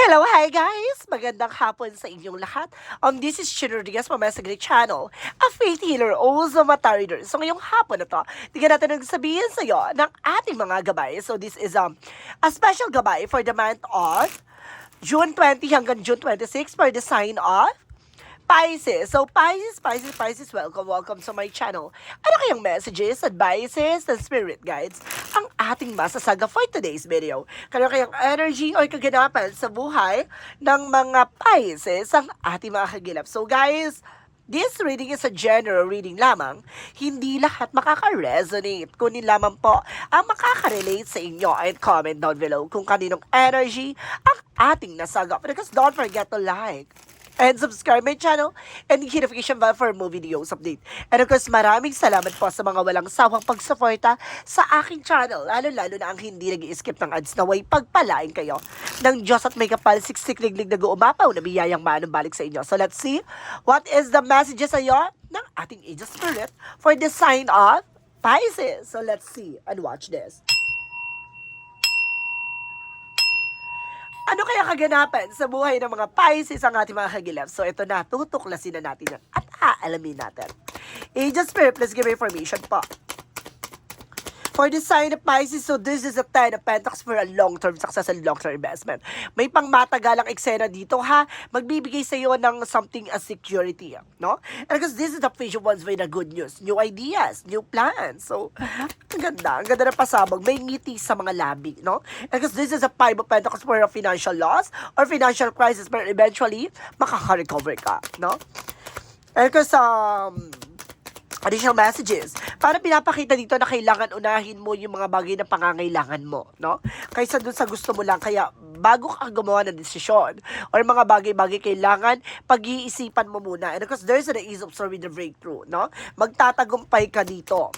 Hello, hi guys! Magandang hapon sa inyong lahat. Um, this is Chino Diaz from Saglit Channel, a faith healer, also mata reader. So ngayong hapon na to, tingnan natin ang sabihin sa iyo ng ating mga gabay. So this is um, a special gabay for the month of June 20 hanggang June 26 for the sign of Pisces. So, Pisces, Pisces, Pisces, welcome, welcome to my channel. Ano kayang messages, advices, and spirit guides ang ating masasaga for today's video? Kano kayang energy or kaganapan sa buhay ng mga Pisces ang ating mga kagilap? So, guys, This reading is a general reading lamang. Hindi lahat makaka-resonate. Kunin lamang po ang makaka-relate sa inyo and comment down below kung kaninong energy ang ating nasagap. Because don't forget to like, and subscribe my channel and hit notification bell for more videos update. And of course, maraming salamat po sa mga walang sawang pagsuporta sa aking channel, lalo-lalo na ang hindi nag skip ng ads na way pagpalain kayo ng Diyos at may kapal siksik liglig na guumapaw na biyayang manong balik sa inyo. So let's see what is the messages ayon ng ating Angel Spirit for the sign of Pisces. So let's see and watch this. Ano kaya kaganapan sa buhay ng mga Pisces ang ating mga kagilap? So ito na, tutuklasin na natin yan at aalamin natin. Angel Spirit, please give information po. For the sign of Pisces, so this is a ten of pentacles for a long-term success and long-term investment. May pangmatagalang eksena dito ha. Magbibigay sa iyo ng something as security, no? And because this is the vision ones with the good news. New ideas, new plans. So, ang ganda. Ang ganda ng pasabog. May ngiti sa mga labi, no? And because this is a five of pentacles for a financial loss or financial crisis but eventually, makaka-recover ka, no? And because, um, additional messages. Para pinapakita dito na kailangan unahin mo yung mga bagay na pangangailangan mo, no? Kaysa dun sa gusto mo lang. Kaya bago ka gumawa ng desisyon or mga bagay-bagay kailangan pag-iisipan mo muna. And of course, there's an ease of solving the breakthrough, no? Magtatagumpay ka dito.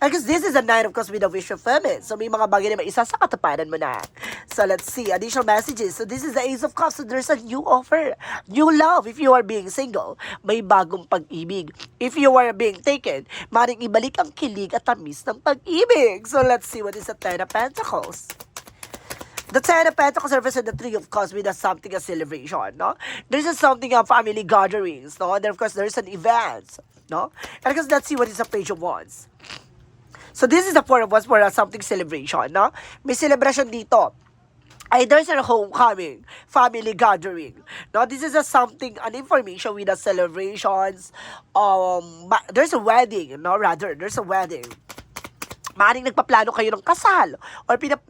And because this is a night, of course, with a wish fulfillment. So, may mga bagay na isa sa katapanan mo na. So, let's see. Additional messages. So, this is the Ace of Cups. So, there's a new offer. New love. If you are being single, may bagong pag-ibig. If you are being taken, maring ibalik ang kilig at tamis ng pag-ibig. So, let's see what is the Ten of Pentacles. The Ten of Pentacles represent the Three of Cups with a something, a celebration, no? There's a something of family gatherings, no? And then, of course, there's an event, no? And because let's see what is the Page of Wands. So, this is the Four of Wands for a something celebration, no? May celebration dito. Either sa homecoming, family gathering. No, this is a something, an information with the celebrations. Um, there's a wedding, no? Rather, there's a wedding maaaring nagpaplano kayo ng kasal or pinap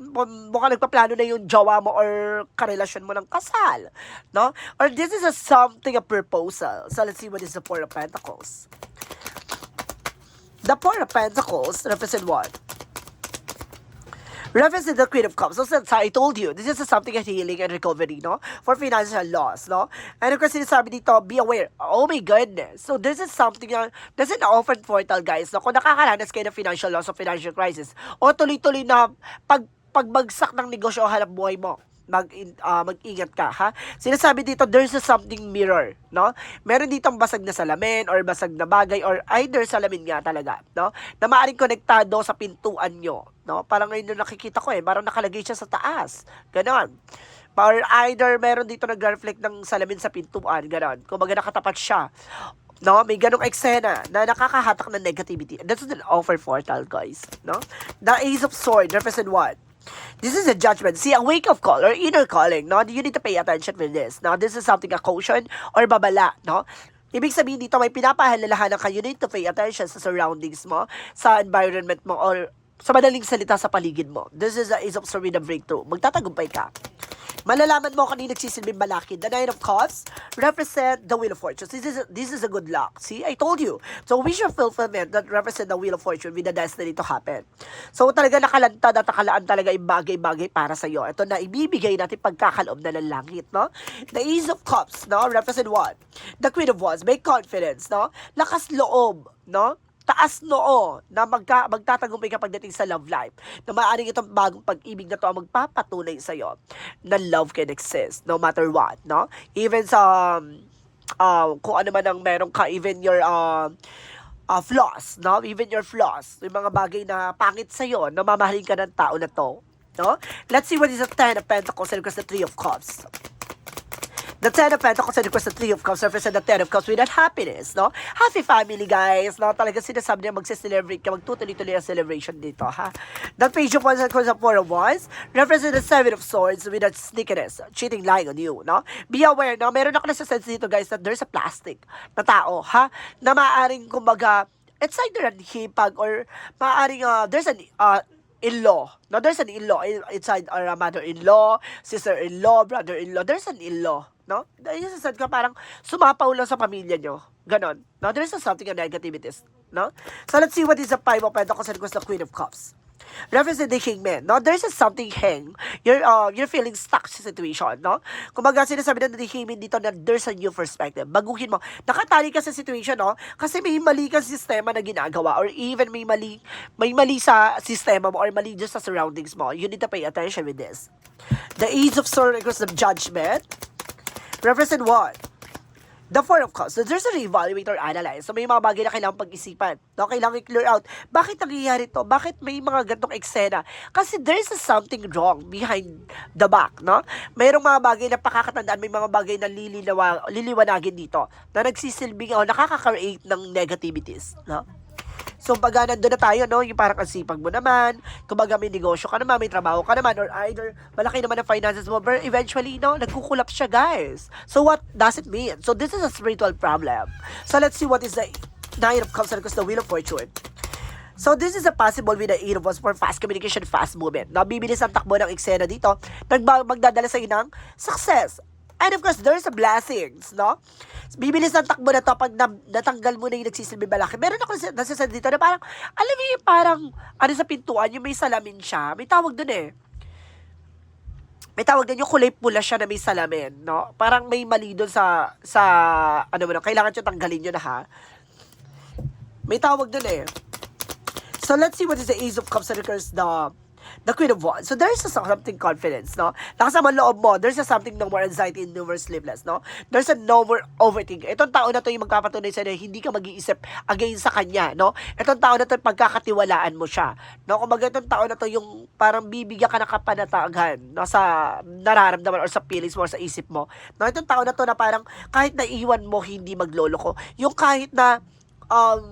mukhang nagpaplano na yung jowa mo or karelasyon mo ng kasal, no? Or this is a something, a proposal. So let's see what is the Four of Pentacles. The Four of Pentacles represent what? Represent the Queen of Cups. So, since I told you, this is something of healing and recovery, no? For financial loss, no? And of course, sinasabi dito, be aware. Oh my goodness. So, this is something na, this is an open portal, guys. No? Kung nakakaranas kayo ng financial loss o financial crisis, o tuloy-tuloy na pag, pagbagsak ng negosyo o hanap buhay mo, mag uh, mag-ingat ka ha. Sinasabi dito there's a something mirror, no? Meron ditong basag na salamin or basag na bagay or either salamin nga talaga, no? Na maaring konektado sa pintuan nyo, no? Parang ngayon yung nakikita ko eh, parang nakalagay siya sa taas. Ganon. Or either meron dito nag-reflect ng salamin sa pintuan, ganon. Kung baga nakatapat siya. No, may ganong eksena na nakakahatak ng negativity. That's an offer portal, guys. No? The Ace of Swords represent what? This is a judgment. See, a wake-up call or inner calling, no? You need to pay attention with this. Now, this is something, a caution or babala, no? Ibig sabihin dito, may pinapahalalahanan ka. You need to pay attention sa surroundings mo, sa environment mo, or sa madaling salita sa paligid mo. This is a is of the breakthrough. Magtatagumpay ka. Malalaman mo kanina nagsisilbing malaki. The Nine of Cups represent the Wheel of Fortune. This is, this is a good luck. See, I told you. So, wish of fulfillment that represent the Wheel of Fortune with the destiny to happen. So, talaga nakalantad at nakalaan talaga yung bagay-bagay para sa iyo. Ito na ibibigay natin pagkakaloob na ng langit, no? The Ace of Cups, no? Represent what? The Queen of Wands. Make confidence, no? Lakas loob, no? Taas noo na magka, magtatagumpay ka pagdating sa love life. Na maaaring itong bagong pag-ibig na to ang magpapatunay sa iyo na love can exist no matter what, no? Even sa um, uh, kung ano man ang meron ka, even your uh, uh, flaws, no? Even your flaws, yung mga bagay na pangit sa iyo, na mamahalin ka ng tao na to, no? Let's see what is the Ten of Pentacles and the Three of Cups. The Ten of Pentacles and of course the Three of Cups represent the Ten of Cups with that happiness, no? Happy family, guys, no? Talaga sinasabi niya magse-celebrate ka, magtutuloy-tuloy ang celebration dito, ha? The Page of Wands and of course the Four of Wands represent the Seven of Swords with that sneakiness, cheating, lying on you, no? Be aware, no? Meron ako nasa sense dito, guys, that there's a plastic na tao, ha? Na maaaring, kumbaga, it's either an hipag or maaaring, uh, there's an, uh, in-law. No, there's an in-law in- inside or a mother-in-law, sister-in-law, brother-in-law. There's an in-law. No? Yung sasaad ka parang sumapaw lang sa pamilya nyo. Ganon. No? There's a something of negativities. No? So let's see what is the five of pentacles and course the queen of cups. Represent the hangman, no? There's a something hang. You're, uh, you're feeling stuck sa situation, no? Kumbaga, sinasabi na ni hangman dito na there's a new perspective. Baguhin mo. Nakatali ka sa situation, no? Kasi may mali kang sistema na ginagawa or even may mali, may mali sa sistema mo or mali just sa surroundings mo. You need to pay attention with this. The Age of Swords equals the Judgment. Represent what? The Four of Cups. So, there's a reevaluate or analyze. So, may mga bagay na kailangan pag-isipan. No? Kailangan i-clear out. Bakit nangyayari to? Bakit may mga gantong eksena? Kasi there's a something wrong behind the back, no? Mayroong mga bagay na pakakatandaan, may mga bagay na lilinawa, liliwanagin dito na nagsisilbing o nakaka-create ng negativities, no? So, pag nandun na tayo, no, yung parang ang mo naman, kumbaga may negosyo ka naman, may trabaho ka naman, or either malaki naman ang finances mo, but eventually, no, nagkukulap siya, guys. So, what does it mean? So, this is a spiritual problem. So, let's see what is the Nine of Cups and the Wheel of Fortune. So, this is a possible with the Eight of Wands for fast communication, fast movement. Nabibilis ang takbo ng eksena dito, nagba- magdadala sa ng success. And of course, there's blessings, no? Bibilis ang takbo na to pag na, natanggal mo na yung nagsisilbi malaki. Meron ako nasa- nasasabi dito na parang, alam mo yung parang, ano sa pintuan, yung may salamin siya. May tawag dun eh. May tawag din yung kulay pula siya na may salamin, no? Parang may mali dun sa, sa, ano mo na, kailangan siya tanggalin yun ha. May tawag dun eh. So let's see what is the Ace of Cups and of the the Queen of Wands. So there's a something confidence, no? Nakasama loob mo, there's a something no more anxiety and no more sleepless, no? There's a no more overthinking. Itong tao na to yung magpapatunay sa'yo na hindi ka mag-iisip against sa kanya, no? Itong tao na to pagkakatiwalaan mo siya, no? Kung itong tao na to yung parang bibigyan ka ng kapanatagan, no? Sa nararamdaman or sa feelings mo or sa isip mo. No? Itong tao na to na parang kahit naiwan mo, hindi maglolo ko. Yung kahit na, um,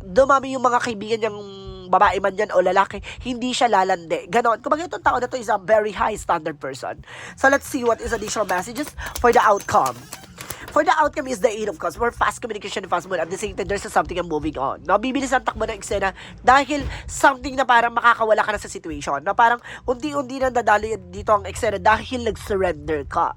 dumami yung mga kaibigan niyang babae man yan o lalaki, hindi siya lalande. Ganon. Kung itong tao na to is a very high standard person. So let's see what is additional messages for the outcome. For the outcome is the Eight of Cups. More fast communication fast mood. At the same time, there's something and moving on. No? Bibilis ang takbo ng eksena dahil something na parang makakawala ka na sa situation. Na parang unti-unti na dadali dito ang eksena dahil nag-surrender ka.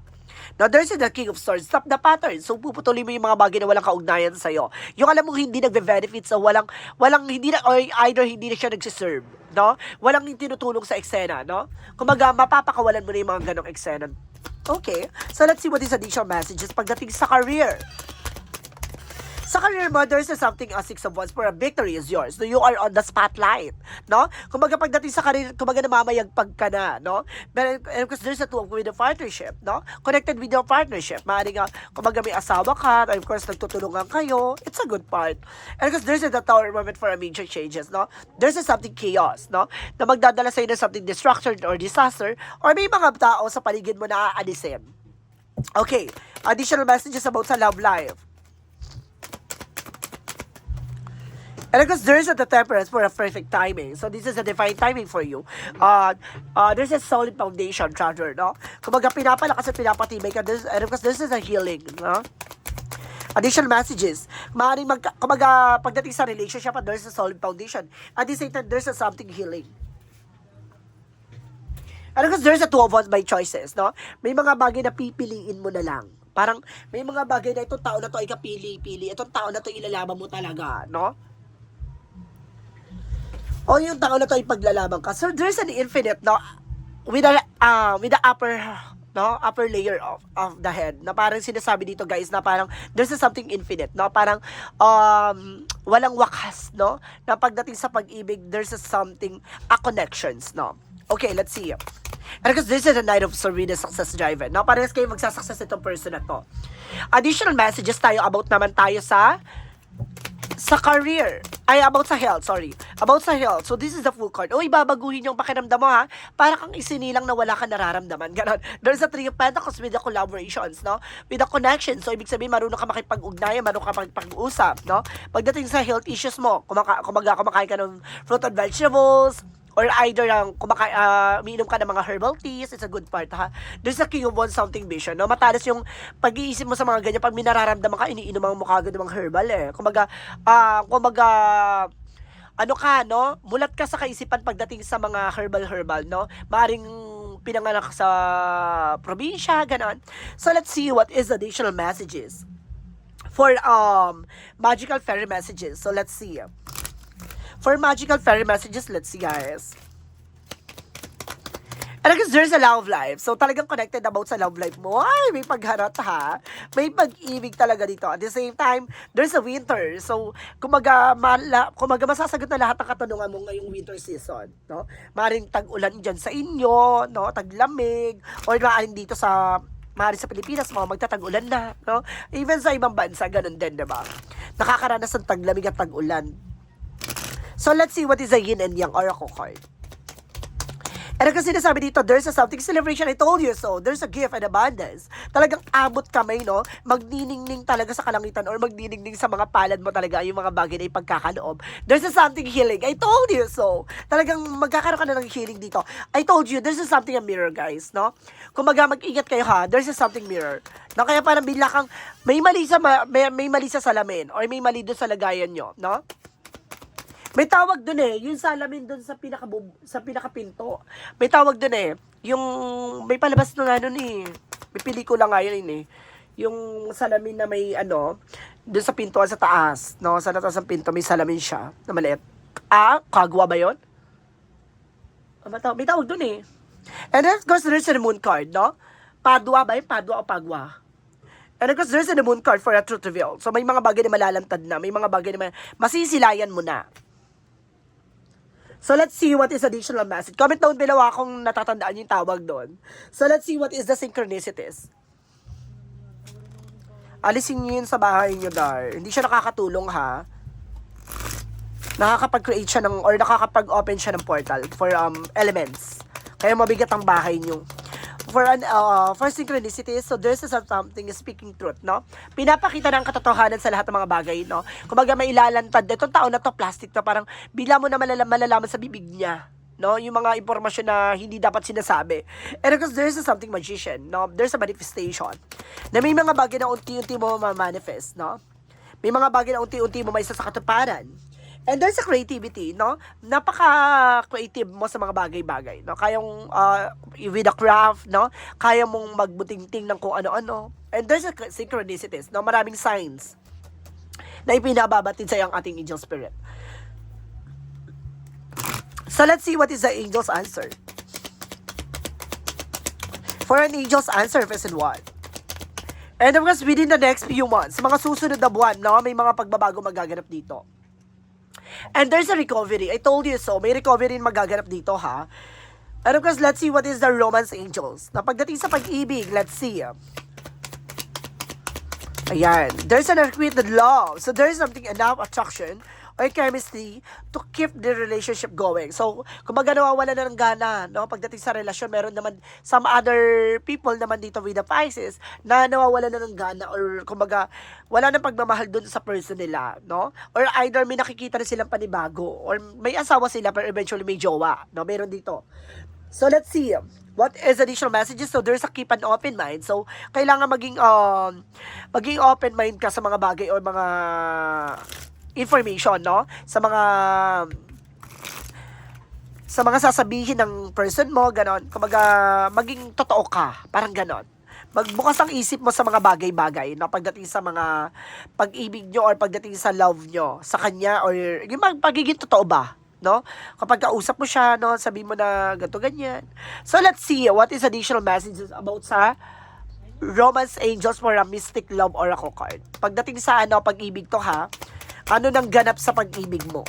Now, there's the King of Swords. Stop the pattern. So, puputulin mo yung mga bagay na walang kaugnayan sa'yo. Yung alam mo hindi nagbe-benefit sa walang, walang, hindi na, or either hindi na siya nagsiserve. No? Walang tinutulong sa eksena, no? Kumaga, mapapakawalan mo na yung mga ganong eksena. Okay. So, let's see what is additional messages pagdating sa career. Sa career mo, there's a something a six of wands for a victory is yours. So, you are on the spotlight, no? Kumbaga, pagdating sa career, kumbaga namamayagpag ka na, no? But, because there's a two with the partnership, no? Connected with your partnership. Maaari nga, kumbaga may asawa ka, and of course, nagtutulungan kayo. It's a good part. And because there's a the tower moment for a major changes, no? There's a something chaos, no? Na magdadala sa'yo ng something destruction or disaster, or may mga tao sa paligid mo na aalisin. Okay, additional messages about sa love life. And of course, there is a temperance for a perfect timing. So, this is a divine timing for you. Uh, uh, there's a solid foundation, treasure, no? Kumbaga, pinapalakas at pinapatibay ka. This, and of course, this is a healing, no? Additional messages. Maaaring mag, kumbaga, pagdating sa relationship, there's a solid foundation. At the same time, there's a something healing. Of course, there's a two of us by choices, no? May mga bagay na pipiliin mo na lang. Parang, may mga bagay na itong tao na to ay kapili-pili. Itong tao na to ilalaban mo talaga, no? O yung tao na to ay paglalaban ka. So there's an infinite, no? With a, uh, with the upper, no? Upper layer of, of the head. Na parang sinasabi dito, guys, na parang there's a something infinite, no? Parang, um, walang wakas, no? Na pagdating sa pag-ibig, there's a something, a connections, no? Okay, let's see. And because this is a night of Serena success driven. No? Parehas kayo magsasuccess itong person na to. Additional messages tayo about naman tayo sa sa career, ay about sa health, sorry. About sa health. So this is the full card. Uy, babaguhin yung pakiramdam mo ha. Para kang isinilang na wala ka nararamdaman. Ganon. There's a three of pentacles with the collaborations, no? With the connection. So ibig sabihin, marunong ka makipag-ugnayan, marunong ka makipag-usap, no? Pagdating sa health issues mo, kumaka kumaga, kumakain ka ng fruit and vegetables, or either ang kumaka uh, umiinom ka ng mga herbal teas, it's a good part ha. There's a king of one something vision, no? Matalas yung pag-iisip mo sa mga ganyan, pag minararamdaman ka, iniinom mo kagad ng mga herbal eh. Kumaga, ah, kumaga, ano ka, no? Mulat ka sa kaisipan pagdating sa mga herbal-herbal, no? Maaring pinanganak sa probinsya, ganon. So, let's see what is additional messages for um magical fairy messages. So, let's see. For magical fairy messages, let's see, guys. And I guess there's a love life. So, talagang connected about sa love life mo. Ay, may pagharap ha. May pag-ibig talaga dito. At the same time, there's a winter. So, kumaga, mala, kumaga masasagot na lahat ng katanungan mo ngayong winter season. No? Maring tag-ulan dyan sa inyo, no? taglamig, or maaaring dito sa maaari sa Pilipinas, mga magtatag-ulan na, no? Even sa ibang bansa, ganun din, di ba? Nakakaranas ng taglamig at tag-ulan. So, let's see what is a yin and yang oracle card. And kasi sinasabi dito, there's a something celebration. I told you so. There's a gift and abundance. Talagang abot kamay, no? Magniningning talaga sa kalangitan or magniningning sa mga palad mo talaga yung mga bagay na ipagkakaloob. There's a something healing. I told you so. Talagang magkakaroon ka na ng healing dito. I told you, there's a something a mirror, guys, no? Kung maga mag-ingat kayo ha, there's a something mirror. No? Kaya parang bila kang, may mali sa, ma- may, may mali sa salamin or may mali doon sa lagayan nyo, no? May tawag doon eh, yung salamin doon sa pinaka sa pinakapinto. May tawag doon eh, yung may palabas na nga doon eh. May pelikula nga yun eh. Yung salamin na may ano, doon sa pintuan sa taas, no? Sa taas ng pinto may salamin siya na maliit. Ah, kagwa ba 'yon? Ah, may tawag, doon eh. And then, course, there's the moon card, no? Padua ba yun? Padua o pagwa? And of course, there's the moon card for a truth reveal. So, may mga bagay na malalantad na. May mga bagay na masisilayan mo na. So let's see what is additional message. Comment down below ah kung natatandaan yung tawag doon. So let's see what is the synchronicities. Alisin niyo yun sa bahay niyo, Dar. Hindi siya nakakatulong, ha? Nakakapag-create siya ng, or nakakapag-open siya ng portal for um, elements. Kaya mabigat ang bahay niyo. For an uh, for synchronicity, so there's a something speaking truth, no? Pinapakita ng katotohanan sa lahat ng mga bagay, no? Kumbaga may ilalantad. Itong tao na to, plastic to, parang bila mo na malala- malalaman sa bibig niya no yung mga impormasyon na hindi dapat sinasabi and because there's a something magician no there's a manifestation na may mga bagay na unti-unti mo ma-manifest no may mga bagay na unti-unti mo may sa katuparan and there's a creativity no? Napaka-creative mo sa mga bagay-bagay no? Kayong uh, with a craft no? Kaya mong magbutingting ng kung ano-ano. And there's a synchronicities no? Maraming signs na ipinababatid sa ang ating angel spirit. So let's see what is the angel's answer. For an angel's answer, version 1. And of course, within the next few months, mga susunod na buwan, no, may mga pagbabago magaganap dito. And there's a recovery. I told you so. May recovery rin magaganap dito, ha? And of course, let's see what is the romance angels. Na pagdating sa pag-ibig, let's see. Ayan. There's an unrequited love. So there's something enough attraction or chemistry to keep the relationship going. So, kumbaga nawawala na ng gana, no? Pagdating sa relasyon, meron naman some other people naman dito with the Pisces na nawawala na ng gana or kumbaga wala na pagmamahal dun sa person nila, no? Or either may nakikita na silang panibago or may asawa sila pero eventually may jowa, no? Meron dito. So, let's see. What is additional messages? So, there's a keep an open mind. So, kailangan maging, um, maging open mind ka sa mga bagay or mga information, no? Sa mga sa mga sasabihin ng person mo, ganon. Kumbaga, maging totoo ka. Parang ganon. Magbukas ang isip mo sa mga bagay-bagay, no? Pagdating sa mga pag-ibig nyo or pagdating sa love nyo sa kanya or yung pagiging totoo ba? No? Kapag kausap mo siya, no? Sabi mo na ganito, ganyan. So, let's see what is additional messages about sa Romance Angels for a Mystic Love Oracle card. Pagdating sa ano, pag-ibig to ha, ano nang ganap sa pag-ibig mo?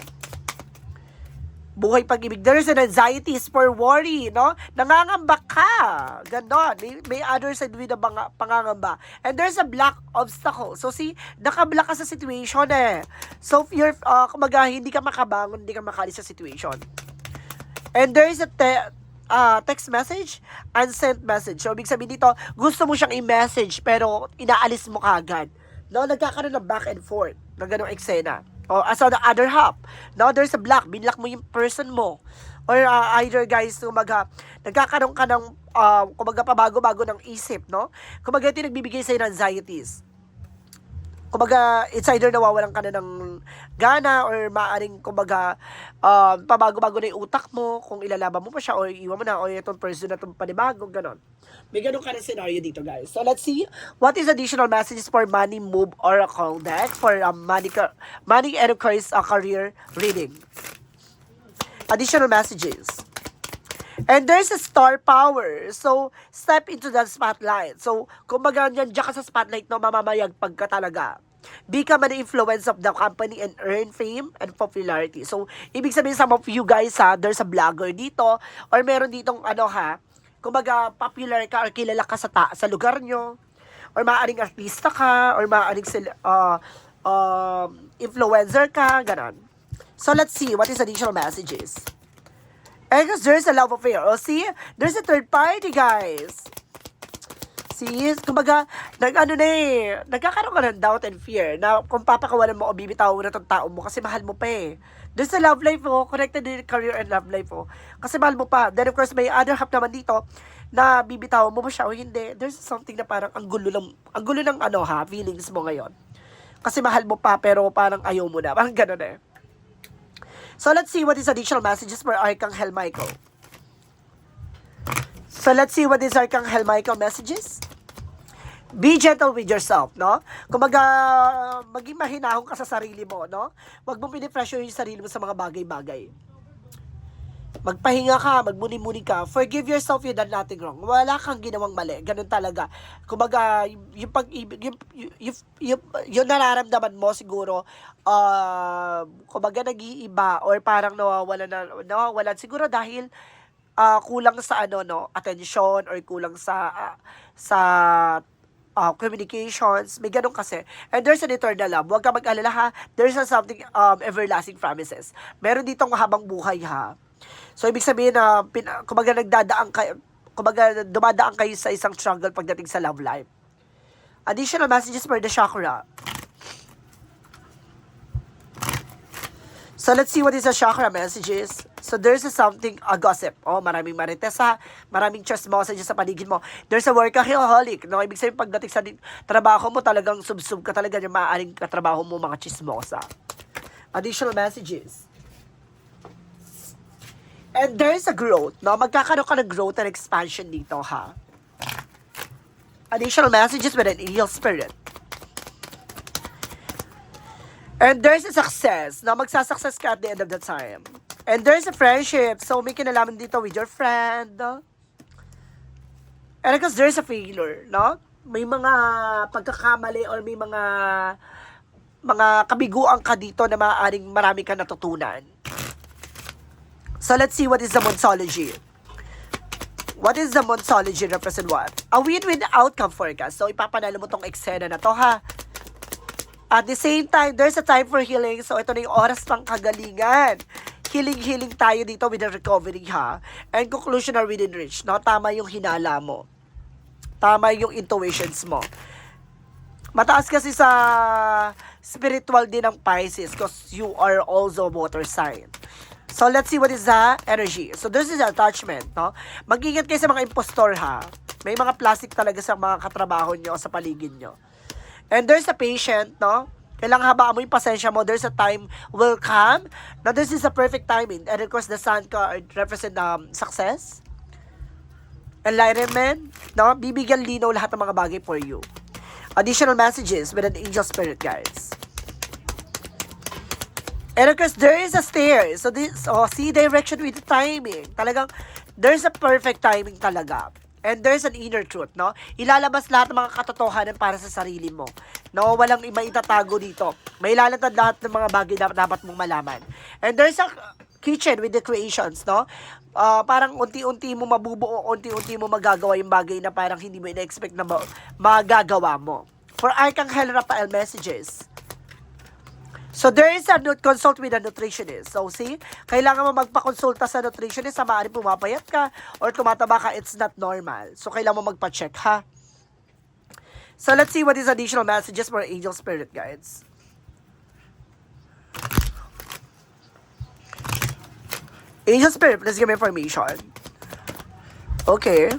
buhay pag-ibig. There is an anxieties for worry, no? Nangangamba ka. Ganon. May, may other side with the banga, pangangamba. And there's a black obstacle. So, see, nakablock ka sa situation eh. So, if you're, uh, kumaga, hindi ka makabangon, hindi ka makalis sa situation. And there is a te- uh, text message, unsent message. So, ibig sabihin dito, gusto mo siyang i-message, pero inaalis mo kagad. No, nagkakaroon ng back and forth ng ganong eksena. O, as on the other half, no, there's a block, binlock mo yung person mo. Or uh, either guys, kumaga, nagkakaroon ka ng, uh, kumaga pabago-bago ng isip, no? Kumaga ito yung nagbibigay sa'yo ng anxieties kumbaga, it's either nawawalan ka na ng gana or maaring, kumbaga, um, pabago-bago na yung utak mo kung ilalaban mo pa siya or iwan mo na o itong person na itong panibago, ganon. May ganun ka na scenario dito, guys. So, let's see. What is additional messages for money, move, oracle deck for um, money, money course, uh, career reading? Additional messages. And there's a star power. So, step into the spotlight. So, kumbaga yan, dyan ka sa spotlight, no, mamamayagpag ka talaga. Become an influence of the company and earn fame and popularity. So, ibig sabihin some of you guys ha, there's a vlogger dito or meron ditong ano ha, kumbaga popular ka or kilala ka sa, ta- sa lugar nyo or maaaring artista ka or maaaring uh, um, influencer ka, ganon. So, let's see what is additional messages. And because there's a love affair. Oh, see? There's a third party, guys. See? Kumbaga, nag, ano na eh, nagkakaroon ka ng doubt and fear na kung papakawalan mo o bibitaw na tong tao mo kasi mahal mo pa eh. There's a love life oh, connected din career and love life oh. Kasi mahal mo pa. Then of course, may other half naman dito na bibitaw mo ba siya o hindi. There's something na parang ang gulo ng, ang gulo ng ano ha, feelings mo ngayon. Kasi mahal mo pa pero parang ayaw mo na. Parang ganun eh. So let's see what is additional messages for Archangel Michael. So let's see what is Archangel Michael messages. Be gentle with yourself, no? Kumbaga, maging mahinahon ka sa sarili mo, no? Huwag mong pinipressure yung sarili mo sa mga bagay-bagay. Magpahinga ka, magmuni-muni ka. Forgive yourself, you done nothing wrong. Wala kang ginawang mali. Ganun talaga. Kumbaga, yung, pag-ibig, yung, yung, yung, yung, nararamdaman mo siguro, uh, kumbaga nag-iiba or parang nawawala na, nawawalan. Siguro dahil ah, kulang sa ano, no, attention or kulang sa, ah, sa uh, communications, may ganun kasi. And there's an eternal love. Huwag ka mag-alala ha. There's a something um, everlasting promises. Meron ditong habang buhay ha. So, ibig sabihin na, pin, kumbaga nagdadaan kayo, kumbaga dumadaan kayo sa isang struggle pagdating sa love life. Additional messages for the chakra. So, let's see what is the chakra messages. So, there's a something, a gossip. Oh, maraming marites ha. Maraming chismosa dyan sa paligid mo. There's a workaholic. No? Ibig sabihin, pagdating sa trabaho mo, talagang sub-sub ka talaga yung maaaring katrabaho mo mga chismosa. Additional messages. And there's a growth, no? Magkakaroon ka ng growth and expansion dito, ha? Additional messages with an evil spirit. And there's a success, na magsasuccess ka at the end of the time. And there's a friendship, so may kinalaman dito with your friend. no? And because there's a failure, no? May mga pagkakamali or may mga mga kabiguan ka dito na maaaring marami ka natutunan. So let's see what is the Monsology. What is the Monsology represent what? A win-win outcome forecast. So ipapanalo mo tong eksena na to ha. At the same time, there's a time for healing. So ito na yung oras pang kagalingan. Healing-healing tayo dito with the recovery ha. And conclusion are within reach. No? Tama yung hinala mo. Tama yung intuitions mo. Mataas kasi sa spiritual din ng Pisces because you are also water sign. So, let's see what is the energy. So, this is attachment, no? Mag-ingat kayo sa mga impostor, ha? May mga plastic talaga sa mga katrabaho nyo o sa paligid nyo. And there's a patient, no? Kailangan habaan mo yung pasensya mo. There's a time will come. Now, this is a perfect timing. And of course, the sun card represent um, success, enlightenment, no? Bibigyan linaw lahat ng mga bagay for you. Additional messages with an angel spirit, guys. And of course, there is a stair. So, this, oh, see direction with the timing. Talagang, there's a perfect timing talaga. And there's an inner truth, no? Ilalabas lahat ng mga katotohanan para sa sarili mo. No, walang ima itatago dito. May ilalantad lahat ng mga bagay na dapat mong malaman. And there's a kitchen with the creations, no? Ah, parang unti-unti mo mabubuo, unti-unti mo magagawa yung bagay na parang hindi mo ina-expect na ma- magagawa mo. For Archangel Raphael messages, So there is a consult with a nutritionist. So see, kailangan mo magpakonsulta sa nutritionist sa maaari pumapayat ka or tumataba ka, it's not normal. So kailangan mo magpa-check ha. So let's see what is additional messages for angel spirit guides. Angel spirit, please give me information. Okay.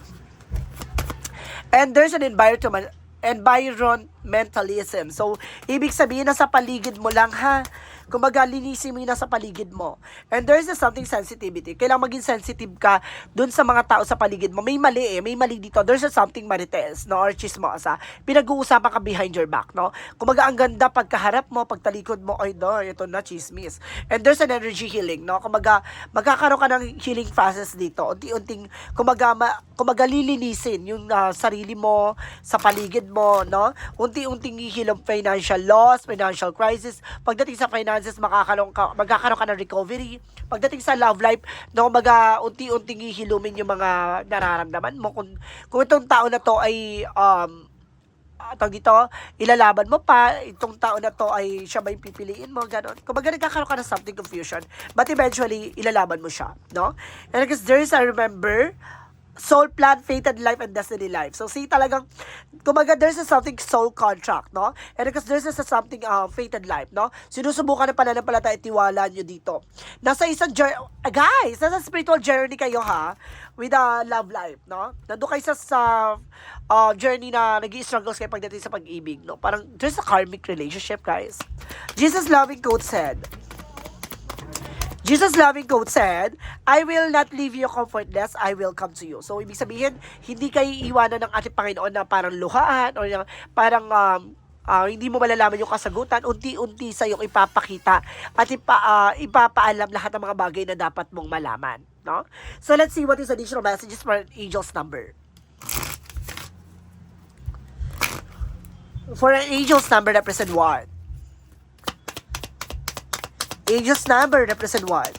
And there's an environment environmentalism. So, ibig sabihin na sa paligid mo lang ha. Kumbaga, linisin mo yung nasa paligid mo. And there's a something sensitivity. Kailangan maging sensitive ka dun sa mga tao sa paligid mo. May mali eh. May mali dito. There's a something marites, no? Or chismosa. Pinag-uusapan ka behind your back, no? Kumbaga, ang ganda pagkaharap mo, pagtalikod mo, ay, do, ito na, chismis. And there's an energy healing, no? Kumbaga, magkakaroon ka ng healing process dito. Unti-unting, kumbaga, ma, kumbaga, lilinisin yung ah, sarili mo, sa paligid mo, no? Unti-unting ihilom financial loss, financial crisis. Pagdating sa finances, makakaroon ka, magkakaroon ka ng recovery. Pagdating sa love life, no, maga unti-unting ihilumin yung mga nararamdaman mo. Kung, kung itong tao na to ay um, ah, tawag dito, ilalaban mo pa, itong tao na to ay siya ba yung pipiliin mo, gano'n. Kumbaga nagkakaroon ka ng something confusion, but eventually, ilalaban mo siya, no? And because there is, I remember, soul plan, fated life, and destiny life. So, see, talagang, kumbaga, there's a something soul contract, no? And because there's a something uh, fated life, no? Sinusubukan na pananampalataya at tiwala nyo dito. Nasa isang journey, guys, nasa spiritual journey kayo, ha? With a love life, no? Nandun kayo sa, sa uh, journey na nag struggles kayo pagdating sa pag-ibig, no? Parang, there's a karmic relationship, guys. Jesus loving quote said, Jesus loving quote said, I will not leave you comfortless, I will come to you. So, ibig sabihin, hindi kayo iiwanan ng ating Panginoon na parang luhaan o parang um, ah, hindi mo malalaman yung kasagutan, unti-unti sa iyong ipapakita at ipa, ah, ipapaalam lahat ng mga bagay na dapat mong malaman. No? So, let's see what is additional messages for angel's number. For an angel's number, represent what? Angel's number represent what?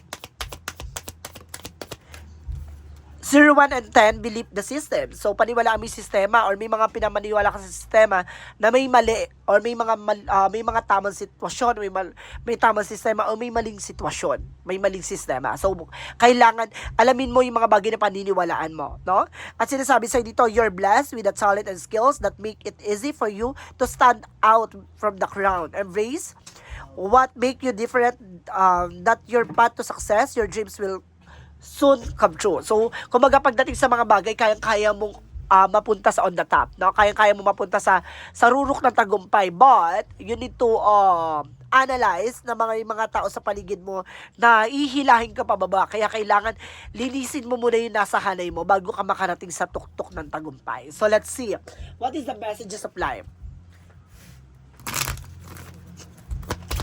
0, 1, and 10, believe the system. So, paniwala yung sistema or may mga pinamaniwala ka sa sistema na may mali or may mga mal, ah, may mga tamang sitwasyon, may, mal, may tamang sistema o may maling sitwasyon, may maling sistema. So, kailangan alamin mo yung mga bagay na paniniwalaan mo, no? At sinasabi sa'yo dito, you're blessed with the talent and skills that make it easy for you to stand out from the crowd. Embrace what make you different um, that your path to success, your dreams will soon come true. So, kumbaga pagdating sa mga bagay, kayang-kaya mong ah, mapunta sa on the top, no? Kayang-kaya mo mapunta sa sa rurok ng tagumpay, but you need to um, analyze na mga mga tao sa paligid mo na ihilahin ka pababa. Kaya kailangan linisin mo muna yung nasa hanay mo bago ka makarating sa tuktok ng tagumpay. So, let's see. What is the messages of life?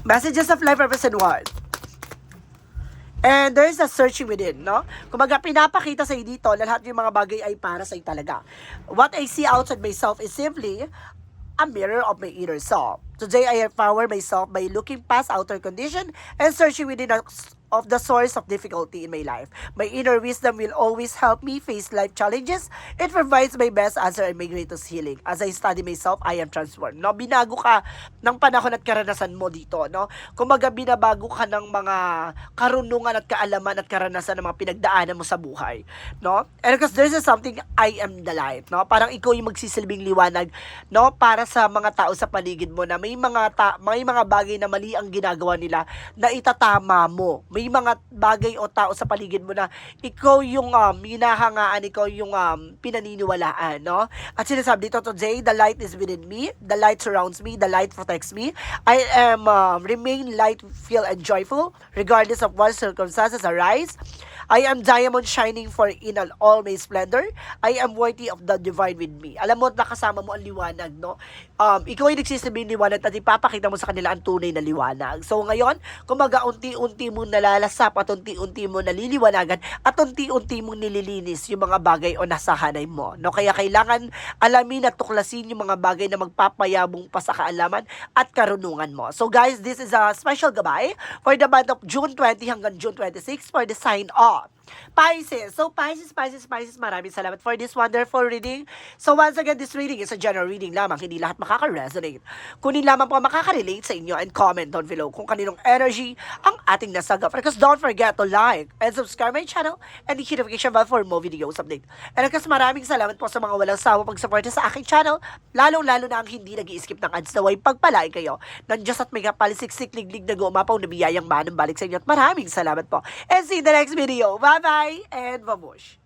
Messages of life represent what? And there is a searching within, no? Kumbaga, pinapakita sa'yo dito na lahat yung mga bagay ay para sa'yo talaga. What I see outside myself is simply a mirror of my inner self. Today, I empower myself by looking past outer condition and searching within of the source of difficulty in my life. My inner wisdom will always help me face life challenges. It provides my best answer and my greatest healing. As I study myself, I am transformed. No, binago ka ng panahon at karanasan mo dito, no? Kumbaga binabago ka ng mga karunungan at kaalaman at karanasan ng mga pinagdaanan mo sa buhay, no? And because there's a something I am the light, no? Parang ikaw yung magsisilbing liwanag, no? Para sa mga tao sa paligid mo na may mga ta- may mga bagay na mali ang ginagawa nila na itatama mo. May mga bagay o tao sa paligid mo na ikaw yung um, hinahangaan, ikaw yung um, pinaniniwalaan, no? At sinasabi dito today, the light is within me, the light surrounds me, the light protects me. I am um, remain light, feel and joyful regardless of what circumstances arise. I am diamond shining for in an all my splendor. I am worthy of the divine with me. Alam mo, nakasama mo ang liwanag, no? Um, ikaw ay nagsisabing liwanag at ipapakita mo sa kanila ang tunay na liwanag. So ngayon, kumaga unti-unti mo nalalasap at unti-unti mo naliliwanagan at unti-unti mong nililinis yung mga bagay o nasahanay mo. No? Kaya kailangan alamin at tuklasin yung mga bagay na magpapayabong pa sa kaalaman at karunungan mo. So guys, this is a special gabay for the month of June 20 hanggang June 26 for the sign off. thought. Pisces. So, Pisces, Pisces, Pisces, maraming salamat for this wonderful reading. So, once again, this reading is a general reading lamang. Hindi lahat makaka-resonate. Kunin lamang po makaka-relate sa inyo and comment down below kung kaninong energy ang ating nasagap. Because don't forget to like and subscribe my channel and hit notification bell for more videos update. And kasi maraming salamat po sa mga walang sawa pag-support sa aking channel, lalong-lalo na ang hindi nag skip ng ads na way pagpalain kayo ng Diyos at may kapalisiksik liglig na gumapaw na biyayang manang balik sa inyo at maraming salamat po. And see the next video. Bye bye and vamos!